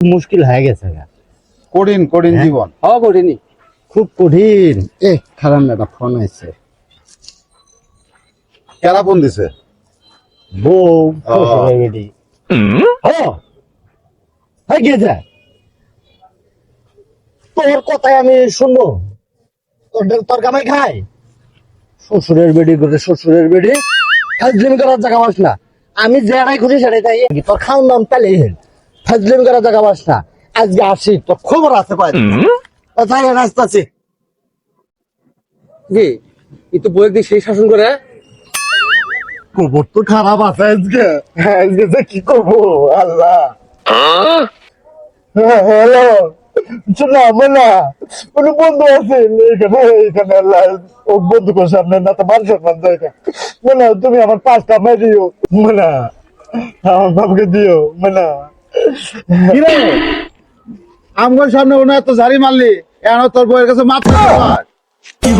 মুশকিল হয়ে গেছে কঠিন কঠিন হ্যাঁ। জীবন। হ করিনি খুব কঠিন। এ খারাপ না একটা ফোন আছে কেরা ফোন দিছে? বউ। ও। হ্যাঁ কে তোর কথাই আমি শুনব। তোর তোর কামাই খাই শ্বশুরের বেডি করে শ্বশুরের বেডি ফাজলিম করার জায়গা পাস না। আমি যেটাই খুঁজি সেটাই তাই। তোর খাওয়ার নাম পেলেই হেন ফাজলিম করার জায়গা পাস না। আজকে আসি তোর খবর আছে পাই রাস্তা আছে কি? তো বইয়ের দিক সেই শাসন করে? খবর তো খারাপ আছে আজকে। আজকে যে কি করব? আল্লাহ। হ্যালো। শোনা মনা কোনো বন্ধু আছে? এখানে এখানে আল্লাহ। ও বন্ধু করে সামনে না তো মান সম্মান দরকার মনা তুমি আমার পাঁচটা মাই দিও। মনা আমার বাবুকে দিও। মনা। কিরে আমার সামনে ওনা এত ঝাড়ি মারলি এখন তোর বইয়ের কাছে মাপ কি